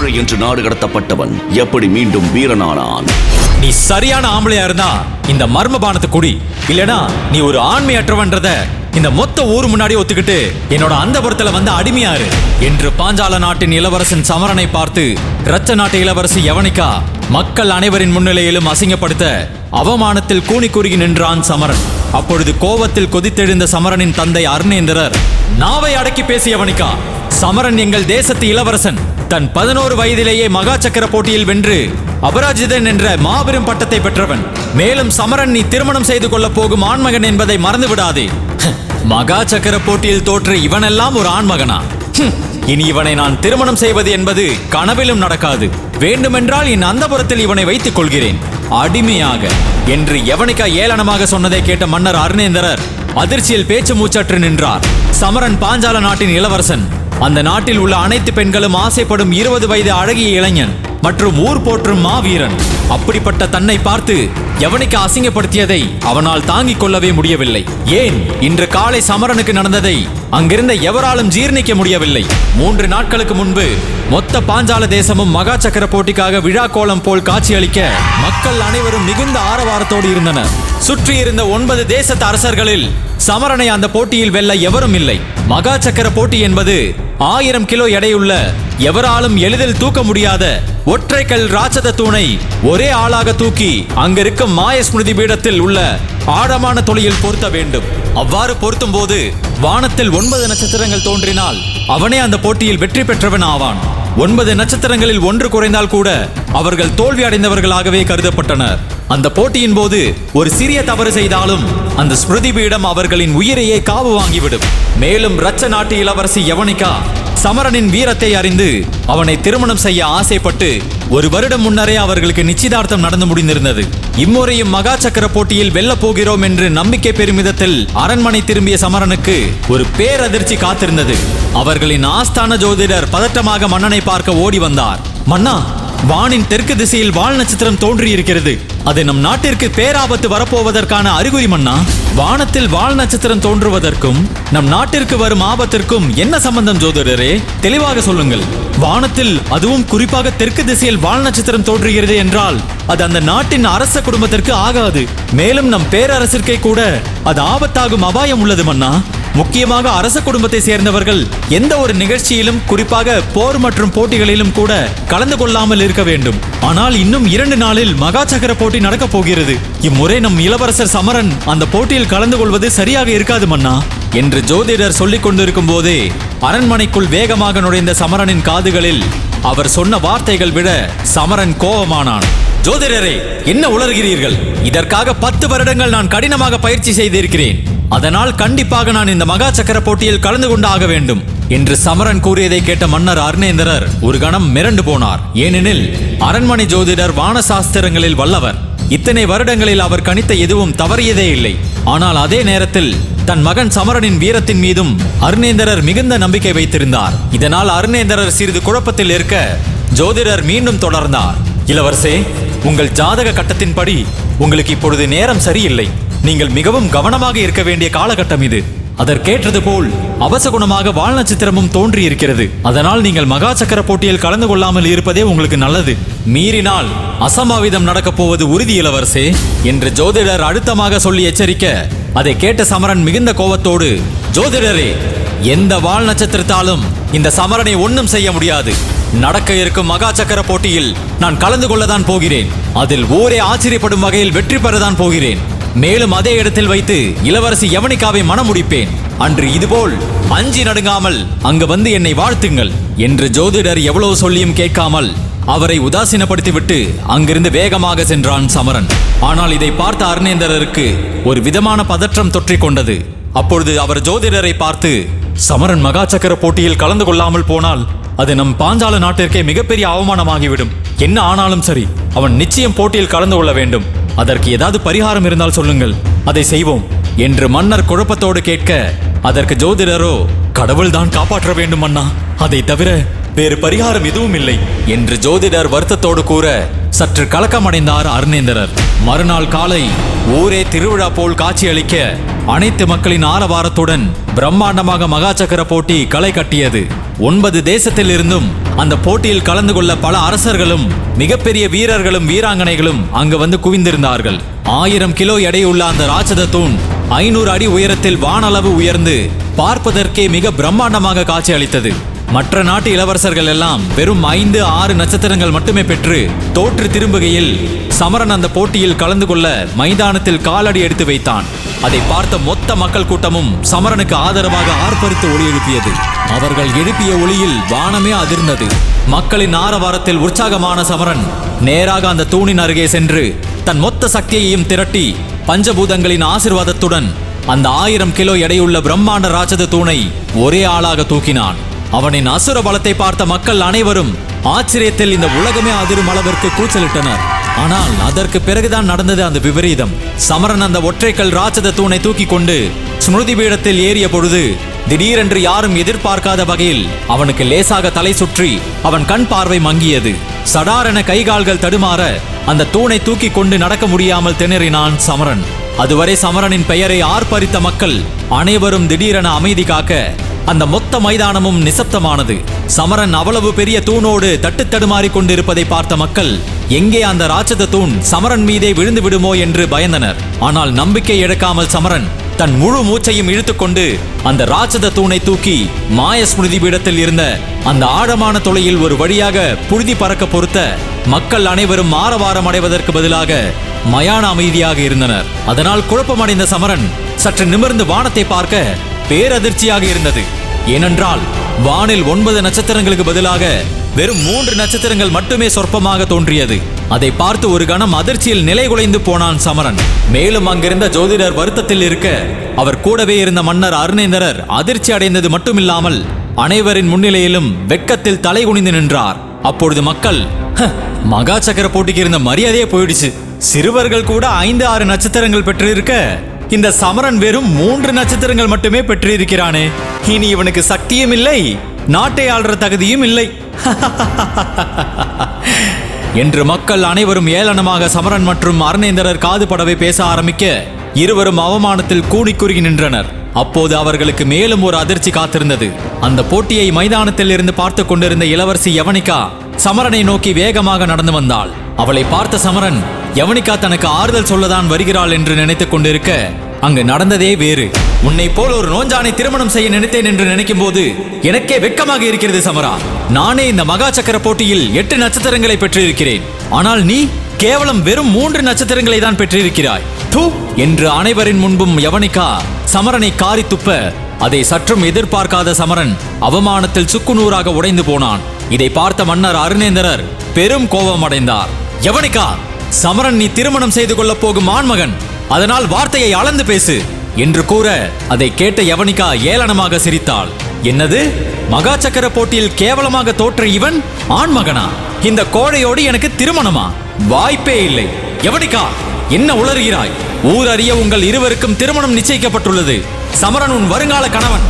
ஏழை என்று நாடு கடத்தப்பட்டவன் எப்படி மீண்டும் வீரனானான்? நீ சரியான ஆம்பளையா இருந்தா இந்த மர்ம பானத்தை குடி. இல்லனா நீ ஒரு ஆண்மையற்றவன்றத இந்த மொத்த ஊர் முன்னாடி ஒத்துக்கிட்டு என்னோட அந்தபுரத்துல வந்து அடிமையாரு. என்று பாஞ்சால நாட்டின் இளவரசன் சமரனை பார்த்து ரச்ச நாட்டு இளவரசி எவனிக்கா மக்கள் அனைவரின் முன்னிலையிலும் அசிங்கப்படுத்த அவமானத்தில் கூனி குறுகி நின்றான் சமரன். அப்பொழுது கோவத்தில் கொதித்தெழுந்த சமரனின் தந்தை அருணேந்திரர் நாவை அடக்கி பேசிய சமரன் எங்கள் தேசத்து இளவரசன். தன் பதினோரு வயதிலேயே மகா சக்கர போட்டியில் வென்று அபராஜிதன் என்ற மாபெரும் பட்டத்தை பெற்றவன். மேலும் சமரன் நீ திருமணம் செய்து கொள்ளப் போகும் ஆண்மகன் என்பதை மறந்து விடாதே மகா சக்கர போட்டியில் தோற்ற இவனெல்லாம் ஒரு ஆண்மகனா? இனி இவனை நான் திருமணம் செய்வது என்பது கனவிலும் நடக்காது. வேண்டுமென்றால் என் அந்தபுரத்தில் இவனை வைத்துக் கொள்கிறேன். அடிமையாக என்று எவனிக்கா ஏளனமாக சொன்னதை கேட்ட மன்னர் அருணேந்திரர் அதிர்ச்சியில் பேச்சு மூச்சற்று நின்றார். சமரன் பாஞ்சால நாட்டின் இளவரசன் அந்த நாட்டில் உள்ள அனைத்து பெண்களும் ஆசைப்படும் இருபது வயது அழகிய இளைஞன் மற்றும் ஊர் போற்றும் மாவீரன். அப்படிப்பட்ட தன்னை பார்த்து எவனுக்கு அசிங்கப்படுத்தியதை அவனால் தாங்கிக் கொள்ளவே முடியவில்லை. ஏன்? இன்று காலை சமரனுக்கு நடந்ததை அங்கிருந்த எவராலும் ஜீர்ணிக்க முடியவில்லை. மூன்று நாட்களுக்கு முன்பு மொத்த பாஞ்சால தேசமும் மகா சக்கர போட்டிக்காக விழா கோலம் போல் காட்சியளிக்க மக்கள் அனைவரும் மிகுந்த ஆரவாரத்தோடு இருந்தனர். சுற்றி இருந்த ஒன்பது தேசத்து அரசர்களில் சமரனை அந்த போட்டியில் வெல்ல எவரும் இல்லை. மகா சக்கர போட்டி என்பது ஆயிரம் கிலோ எடையுள்ள எவராலும் எளிதில் தூக்க முடியாத ஒற்றைக்கல் ராட்சத தூணை ஒரே ஆளாக தூக்கி அங்கிருக்கும் மாய ஸ்மிருதி பீடத்தில் உள்ள ஆழமான தொழியில் பொருத்த வேண்டும். அவ்வாறு பொருத்தும் போது வானத்தில் ஒன்பது நட்சத்திரங்கள் தோன்றினால் அவனே அந்த போட்டியில் வெற்றி பெற்றவன் ஆவான். ஒன்பது நட்சத்திரங்களில் ஒன்று குறைந்தால் கூட அவர்கள் தோல்வி அடைந்தவர்களாகவே கருதப்பட்டனர். அந்த போட்டியின் போது ஒரு சிறிய தவறு செய்தாலும் அந்த ஸ்மிருதி பீடம் அவர்களின் உயிரையே காவு வாங்கிவிடும். மேலும் ரச்ச நாட்டு இளவரசி யவனிகா சமரனின் வீரத்தை அறிந்து அவனை திருமணம் செய்ய ஆசைப்பட்டு ஒரு வருடம் முன்னரே அவர்களுக்கு நிச்சயதார்த்தம் நடந்து முடிந்திருந்தது. இம்முறையும் மகா சக்கர போட்டியில் வெல்லப் போகிறோம் என்று நம்பிக்கை பெருமிதத்தில் அரண்மனை திரும்பிய சமரனுக்கு ஒரு பேரதிர்ச்சி காத்திருந்தது. அவர்களின் ஆஸ்தான ஜோதிடர் பதட்டமாக மன்னனை பார்க்க ஓடி வந்தார். மன்னா வானின் தெற்கு திசையில் வால் நட்சத்திரம் தோன்றியிருக்கிறது. அது நம் நாட்டிற்கு பேராபத்து வரப்போவதற்கான அறிகுறி மன்னா. வானத்தில் வால் நட்சத்திரம் தோன்றுவதற்கும் நம் நாட்டிற்கு வரும் ஆபத்திற்கும் என்ன சம்பந்தம் ஜோதிடரே? தெளிவாக சொல்லுங்கள். வானத்தில் அதுவும் குறிப்பாக தெற்கு திசையில் வால் நட்சத்திரம் தோன்றுகிறது என்றால் அது அந்த நாட்டின் அரச குடும்பத்திற்கு ஆகாது. மேலும் நம் பேரரசிற்கே கூட அது ஆபத்தாகும் அபாயம் உள்ளது மன்னா. முக்கியமாக அரச குடும்பத்தை சேர்ந்தவர்கள் எந்த ஒரு நிகழ்ச்சியிலும் குறிப்பாக போர் மற்றும் போட்டிகளிலும் கூட கலந்து கொள்ளாமல் இருக்க வேண்டும். ஆனால் இன்னும் இரண்டு நாளில் மகாசகர போட்டி போட்டி நடக்க போகிறது. இம்முறை நம் இளவரசர் சமரன் அந்த போட்டியில் கலந்து கொள்வது சரியாக இருக்காது மன்னா. என்று ஜோதிடர் சொல்லிக் கொண்டிருக்கும் போதே அரண்மனைக்குள் வேகமாக நுழைந்த சமரனின் காதுகளில் அவர் சொன்ன வார்த்தைகள் விட சமரன் கோபமானான். ஜோதிடரே என்ன உளர்கிறீர்கள் இதற்காக பத்து வருடங்கள் நான் கடினமாக பயிற்சி செய்திருக்கிறேன். அதனால் கண்டிப்பாக நான் இந்த மகா சக்கர போட்டியில் கலந்து கொண்டு ஆக வேண்டும். என்று சமரன் கூறியதை கேட்ட மன்னர் அருணேந்திரர் ஒரு கணம் மிரண்டு போனார். ஏனெனில் அரண்மனை ஜோதிடர் வான சாஸ்திரங்களில் வல்லவர். இத்தனை வருடங்களில் அவர் கணித்த எதுவும் தவறியதே இல்லை. ஆனால் அதே நேரத்தில் தன் மகன் சமரனின் வீரத்தின் மீதும் அருணேந்திரர் மிகுந்த நம்பிக்கை வைத்திருந்தார். இதனால் அருணேந்திரர் சிறிது குழப்பத்தில் இருக்க ஜோதிடர் மீண்டும் தொடர்ந்தார். இளவரசே உங்கள் ஜாதக கட்டத்தின்படி உங்களுக்கு இப்பொழுது நேரம் சரியில்லை. நீங்கள் மிகவும் கவனமாக இருக்க வேண்டிய காலகட்டம் இது. அதற்கேற்றது போல் அவசகுணமாக வால் நட்சத்திரமும் தோன்றி இருக்கிறது அதனால் நீங்கள் மகா சக்கர போட்டியில் கலந்து கொள்ளாமல் இருப்பதே உங்களுக்கு நல்லது. மீறினால் அசம்பாவிதம் நடக்கப் போவது உறுதி இளவரசே என்று ஜோதிடர் அழுத்தமாக சொல்லி எச்சரிக்க அதை கேட்ட சமரன் மிகுந்த கோபத்தோடு ஜோதிடரே எந்த வால் நட்சத்திரத்தாலும் இந்த சமரனை ஒன்றும் செய்ய முடியாது. நடக்க இருக்கும் மகா சக்கர போட்டியில் நான் கலந்து கொள்ளதான் போகிறேன். அதில் ஊரே ஆச்சரியப்படும் வகையில் வெற்றி பெறதான் போகிறேன். மேலும் அதே இடத்தில் வைத்து இளவரசி யவனிகாவை மனமுடிப்பேன் அன்று இதுபோல் அஞ்சி நடுங்காமல் அங்கு வந்து என்னை வாழ்த்துங்கள் என்று ஜோதிடர் எவ்வளவு சொல்லியும் கேட்காமல் அவரை உதாசீனப்படுத்திவிட்டு அங்கிருந்து வேகமாக சென்றான் சமரன். ஆனால் இதை பார்த்த அருணேந்திரருக்கு ஒரு விதமான பதற்றம் தொற்றிக் கொண்டது. அப்பொழுது அவர் ஜோதிடரை பார்த்து சமரன் மகா போட்டியில் கலந்து கொள்ளாமல் போனால் அது நம் பாஞ்சால நாட்டிற்கே மிகப்பெரிய அவமானமாகிவிடும். என்ன ஆனாலும் சரி அவன் நிச்சயம் போட்டியில் கலந்து கொள்ள வேண்டும். அதற்கு ஏதாவது பரிகாரம் இருந்தால் சொல்லுங்கள். அதை செய்வோம். என்று மன்னர் குழப்பத்தோடு கேட்க அதற்கு ஜோதிடரோ கடவுள்தான் காப்பாற்ற வேண்டும் அண்ணா. அதை தவிர வேறு பரிகாரம் எதுவும் இல்லை. என்று ஜோதிடர் வருத்தத்தோடு கூற சற்று கலக்கமடைந்தார் அருணேந்திரர். மறுநாள் காலை ஊரே திருவிழா போல் காட்சியளிக்க அனைத்து மக்களின் ஆரவாரத்துடன் பிரம்மாண்டமாக மகா சக்கர போட்டி களை கட்டியது. ஒன்பது தேசத்தில் இருந்தும் அந்த போட்டியில் கலந்து கொள்ள பல அரசர்களும் மிகப்பெரிய வீரர்களும் வீராங்கனைகளும் அங்கு வந்து குவிந்திருந்தார்கள். ஆயிரம் கிலோ எடையுள்ள அந்த ராட்சத தூண் ஐநூறு அடி உயரத்தில் வானளவு உயர்ந்து பார்ப்பதற்கே மிக பிரம்மாண்டமாக காட்சி அளித்தது மற்ற நாட்டு இளவரசர்கள் எல்லாம் வெறும் ஐந்து ஆறு நட்சத்திரங்கள் மட்டுமே பெற்று தோற்று திரும்புகையில் சமரன் அந்த போட்டியில் கலந்து கொள்ள மைதானத்தில் காலடி எடுத்து வைத்தான். அதை பார்த்த மொத்த மக்கள் கூட்டமும் சமரனுக்கு ஆதரவாக ஆர்ப்பரித்து ஒளி எழுப்பியது. அவர்கள் எழுப்பிய ஒளியில் வானமே அதிர்ந்தது. மக்களின் ஆரவாரத்தில் உற்சாகமான சமரன் நேராக அந்த தூணின் அருகே சென்று தன் மொத்த சக்தியையும் திரட்டி பஞ்சபூதங்களின் ஆசிர்வாதத்துடன் அந்த ஆயிரம் கிலோ எடையுள்ள பிரம்மாண்ட ராட்சத தூணை ஒரே ஆளாக தூக்கினான். அவனின் அசுர பலத்தை பார்த்த மக்கள் அனைவரும் ஆச்சரியத்தில் இந்த உலகமே அதிரும் அளவிற்கு கூச்சலிட்டனர். ஆனால் அதற்கு பிறகுதான் நடந்தது அந்த விபரீதம். சமரன் அந்த ஒற்றைக்கல் ராட்சத தூணை தூக்கி கொண்டு ஸ்மிருதி பீடத்தில் ஏறிய பொழுது திடீரென்று யாரும் எதிர்பார்க்காத வகையில் அவனுக்கு லேசாக தலை சுற்றி அவன் கண் பார்வை மங்கியது. சடாரென கைகால்கள் தடுமாற அந்த தூணை தூக்கி கொண்டு நடக்க முடியாமல் திணறினான் சமரன். அதுவரை சமரனின் பெயரை ஆர்ப்பரித்த மக்கள் அனைவரும் திடீரென அமைதி காக்க அந்த மொத்த மைதானமும் நிசப்தமானது. சமரன் அவ்வளவு பெரிய தூணோடு தட்டு தடுமாறி கொண்டிருப்பதை பார்த்த மக்கள் எங்கே அந்த ராட்சத தூண் சமரன் மீதே விழுந்து விடுமோ? என்று பயந்தனர். ஆனால் நம்பிக்கை இழக்காமல் சமரன் தன் முழு மூச்சையும் இழுத்துக்கொண்டு அந்த ராட்சத தூணை தூக்கி மாய ஸ்மிருதி பீடத்தில் இருந்த அந்த ஆழமான தொலையில் ஒரு வழியாக புழுதி பறக்க பொறுத்த மக்கள் அனைவரும் ஆரவாரம் அடைவதற்கு பதிலாக மயான அமைதியாக இருந்தனர். அதனால் குழப்பமடைந்த சமரன் சற்று நிமிர்ந்து வானத்தை பார்க்க பேரதிர்ச்சியாக இருந்தது. ஏனென்றால் வானில் ஒன்பது நட்சத்திரங்களுக்கு பதிலாக வெறும் மூன்று நட்சத்திரங்கள் மட்டுமே சொற்பமாக தோன்றியது. அதை பார்த்து ஒரு கணம் அதிர்ச்சியில் நிலைகுலைந்து போனான் சமரன். மேலும் அங்கிருந்த ஜோதிடர் வருத்தத்தில் இருக்க அவர் கூடவே இருந்த மன்னர் அருணேந்திரர் அதிர்ச்சி அடைந்தது மட்டுமில்லாமல் அனைவரின் முன்னிலையிலும் வெட்கத்தில் தலை குனிந்து நின்றார். அப்பொழுது மக்கள் "ஹ, மகா சக்கர போட்டிக்கு இருந்த மரியாதையே போயிடுச்சு. சிறுவர்கள் கூட ஐந்து ஆறு நட்சத்திரங்கள் பெற்றிருக்க இந்த சமரன் வெறும் மூன்று நட்சத்திரங்கள் மட்டுமே பெற்றிருக்கிறானே. இனி இவனுக்கு சக்தியும் இல்லை நாட்டை ஆள்ற தகுதியும் இல்லை. என்று மக்கள் அனைவரும் ஏளனமாக சமரன் மற்றும் அருணேந்திரர் காது படவை பேச ஆரம்பிக்க இருவரும் அவமானத்தில் கூடி குறுகி நின்றனர். அப்போது அவர்களுக்கு மேலும் ஒரு அதிர்ச்சி காத்திருந்தது. அந்த போட்டியை மைதானத்தில் இருந்து பார்த்து கொண்டிருந்த இளவரசி யவனிகா சமரனை நோக்கி வேகமாக நடந்து வந்தாள். அவளை பார்த்த சமரன் யவனிகா தனக்கு ஆறுதல் சொல்லதான் வருகிறாள் என்று நினைத்துக் கொண்டிருக்க அங்கு நடந்ததே வேறு. உன்னை போல் ஒரு நோஞ்சானை திருமணம் செய்ய நினைத்தேன் என்று நினைக்கும் போது எனக்கே வெட்கமாக இருக்கிறது சமரா. நானே இந்த மகா சக்கர போட்டியில் எட்டு நட்சத்திரங்களை பெற்றிருக்கிறேன். ஆனால் நீ கேவலம் வெறும் மூன்று நட்சத்திரங்களை தான் பெற்றிருக்கிறாய். தூ! என்று அனைவரின் முன்பும் யவனிகா சமரனை காரி துப்ப அதை சற்றும் எதிர்பார்க்காத சமரன் அவமானத்தில் சுக்குநூறாக உடைந்து போனான். இதை பார்த்த மன்னர் அருணேந்திரர் பெரும் கோபம் அடைந்தார் யவனிகா சமரன் நீ திருமணம் செய்து கொள்ளப் போகும் ஆண்மகன். அதனால் வார்த்தையை அளந்து பேசு என்று கூற அதை கேட்ட யவனிகா ஏளனமாக சிரித்தாள். என்னது? மகா சக்கர போட்டியில் கேவலமாக தோற்ற இவன் ஆண்மகனா? இந்த கோழையோடு எனக்கு திருமணமா? வாய்ப்பே இல்லை. யவனிகா என்ன உளறுகிறாய்? ஊர் அறிய உங்கள் இருவருக்கும் திருமணம் நிச்சயிக்கப்பட்டுள்ளது. சமரன் உன் வருங்கால கணவன்.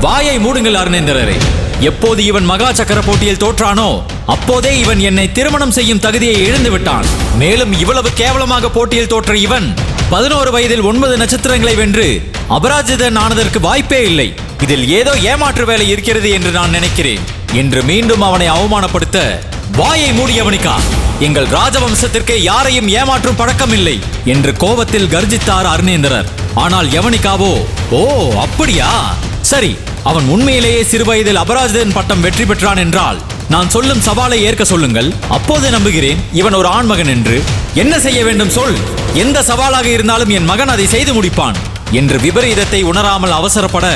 வாயை மூடுங்கள் அருணேந்திரரே. எப்போது இவன் மகா சக்கர போட்டியில் தோற்றானோ? அப்போதே இவன் என்னை திருமணம் செய்யும் தகுதியை இழந்து விட்டான். மேலும் இவ்வளவு கேவலமாக போட்டியில் தோற்ற இவன் பதினோரு வயதில் ஒன்பது நட்சத்திரங்களை வென்று அபராஜிதன் ஆனதற்கு வாய்ப்பே இல்லை. இதில் ஏதோ ஏமாற்று வேலை இருக்கிறது என்று நான் நினைக்கிறேன். என்று மீண்டும் அவனை அவமானப்படுத்த வாயை மூடியவனிக்கா? எங்கள் ராஜவம்சத்திற்கு யாரையும் ஏமாற்றும் பழக்கம் இல்லை என்று கோபத்தில் கர்ஜித்தார் அருணேந்திரர். ஆனால் யவனிகாவோ ஓ அப்படியா? சரி அவன் உண்மையிலேயே சிறுவயதில் அபராஜிதன் பட்டம் வெற்றி பெற்றான் என்றால் நான் சொல்லும் சவாலை ஏற்க சொல்லுங்கள். அப்போது நம்புகிறேன் இவன் ஒரு ஆண்மகன் என்று. என்ன செய்ய வேண்டும் சொல். எந்த சவாலாக இருந்தாலும் என் மகன் அதை செய்து முடிப்பான் என்று விபரீதத்தை உணராமல் அவசரப்பட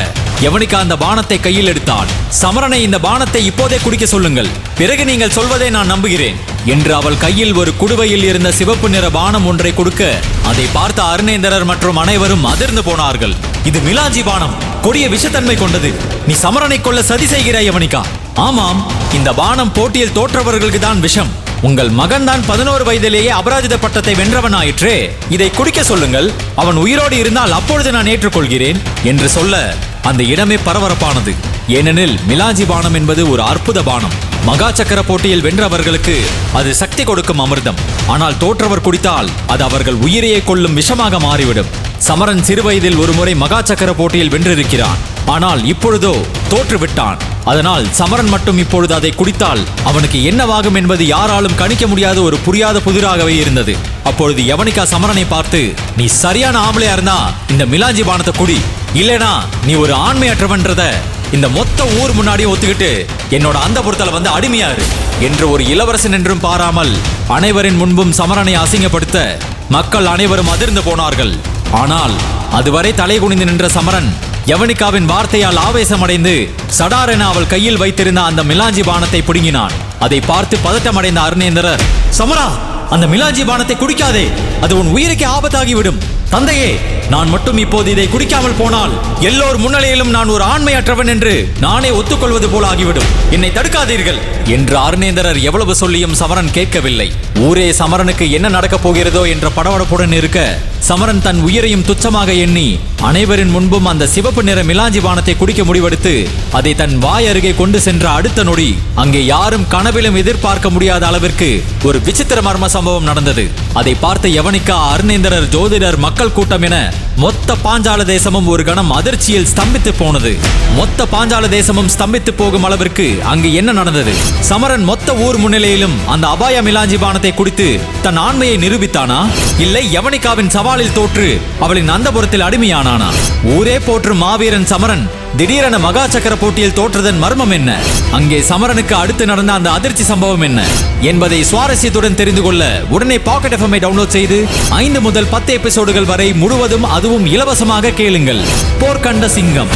யவனிக்கா அந்த பானத்தை கையில் எடுத்தான் சமரனை இந்த பானத்தை இப்போதே குடிக்க சொல்லுங்கள். பிறகு நீங்கள் சொல்வதை நான் நம்புகிறேன் என்று அவள் கையில் ஒரு குடுவையில் இருந்த சிவப்பு நிற பானம் ஒன்றை கொடுக்க அதை பார்த்த அருணேந்திரர் மற்றும் அனைவரும் அதிர்ந்து போனார்கள். இது மிலாஜி பானம். கொடிய விஷத்தன்மை கொண்டது. நீ சமரனை கொள்ள சதி செய்கிறாய் யவனிக்கா ஆமாம் இந்த பானம் போட்டியில் தோற்றவர்களுக்கு தான் விஷம். உங்கள் மகன் தான் பதினோரு வயதிலேயே அபராஜித பட்டத்தை வென்றவன் ஆயிற்றே இதை குடிக்க சொல்லுங்கள் அவன் உயிரோடு இருந்தால் அப்பொழுது நான் ஏற்றுக்கொள்கிறேன் என்று சொல்ல அந்த இடமே பரபரப்பானது. ஏனெனில் மிலாஜி பானம் என்பது ஒரு அற்புத பானம் மகா சக்கர போட்டியில் வென்றவர்களுக்கு அது சக்தி கொடுக்கும் அமிர்தம். ஆனால் தோற்றவர் குடித்தால் அது அவர்கள் உயிரையே கொள்ளும் விஷமாக மாறிவிடும். சமரன் சிறுவயதில் ஒருமுறை மகா சக்கர போட்டியில் வென்றிருக்கிறான். ஆனால் இப்பொழுதோ தோற்றுவிட்டான். அதனால் சமரன் மட்டும் இப்பொழுது அதை குடித்தால் அவனுக்கு என்னவாகும் என்பது யாராலும் கணிக்க முடியாத ஒரு புரியாத புதிராகவே இருந்தது. அப்பொழுது யவனிகா சமரனை பார்த்து நீ சரியான ஆம்பளையா இருந்தா இந்த மிலாஞ்சி பானத்தை குடி. இல்லனா நீ ஒரு ஆண்மையற்றவன்றத இந்த மொத்த ஊர் முன்னாடியும் ஒத்துக்கிட்டு என்னோட அந்த பொருத்தல வந்து அடிமையாரு என்று ஒரு இளவரசன் என்றும் பாராமல் அனைவரின் முன்பும் சமரனை அசிங்கப்படுத்த மக்கள் அனைவரும் அதிர்ந்து போனார்கள். ஆனால் அதுவரை தலை குனிந்து நின்ற சமரன் யவனிகாவின் வார்த்தையால் ஆவேசமடைந்து சடாரென அவள் கையில் வைத்திருந்த அந்த மிலாஞ்சி பானத்தை பிடுங்கினான். அதை பார்த்து பதட்டமடைந்த அருணேந்திரர் சமரா அந்த மிலாஞ்சி பானத்தை குடிக்காதே. அது உன் உயிருக்கே ஆபத்தாகிவிடும். தந்தையே நான் மட்டும் இப்போது இதை குடிக்காமல் போனால் எல்லோர் முன்னிலையிலும் நான் ஒரு ஆண்மையற்றவன் என்று நானே ஒத்துக்கொள்வது போல ஆகிவிடும். என்னை தடுக்காதீர்கள் என்று அருணேந்திரர் எவ்வளவு சொல்லியும் சமரன் கேட்கவில்லை. ஊரே சமரனுக்கு என்ன நடக்கப் போகிறதோ என்ற படபடப்புடன் இருக்க சமரன் தன் உயிரையும் துச்சமாக எண்ணி அனைவரின் முன்பும் அந்த சிவப்பு நிற மிலாஞ்சி பானத்தை குடிக்க முடிவெடுத்து அதை தன் வாய் அருகே கொண்டு சென்ற அடுத்த நொடி அங்கே யாரும் கனவிலும் எதிர்பார்க்க முடியாத அளவிற்கு ஒரு விசித்திர மர்ம சம்பவம் நடந்தது. அதை பார்த்த எவனிக்கா அருணேந்திரர் ஜோதிடர் மக்கள் கூட்டம் என மொத்த பாஞ்சால தேசமும் ஒரு கணம் அதிர்ச்சியில் ஸ்தம்பித்து போனது. மொத்த பாஞ்சால தேசமும் ஸ்தம்பித்து போகும் அளவிற்கு அங்கு என்ன நடந்தது? சமரன் மொத்த ஊர் முன்னிலையிலும் அந்த அபாய மிலாஞ்சி பானத்தை குடித்து தன் ஆண்மையை நிரூபித்தானா? இல்லை யவனிகாவின் சவாலில் தோற்று அவளின் அந்தபுரத்தில் அடிமையானானா? ஊரே போற்றும் மாவீரன் சமரன் திடீரென மகா சக்கர போட்டியில் தோற்றதன் மர்மம் என்ன? அங்கே சமரனுக்கு அடுத்து நடந்த அந்த அதிர்ச்சி சம்பவம் என்ன? என்பதை சுவாரஸ்யத்துடன் தெரிந்து கொள்ள உடனே பாக்கெட் எஃப்எம்ஐ டவுன்லோட் செய்து ஐந்து முதல் பத்து எபிசோடுகள் வரை முழுவதும் அது அதுவும் இலவசமாக கேளுங்கள். போர்க்கண்ட சிங்கம்.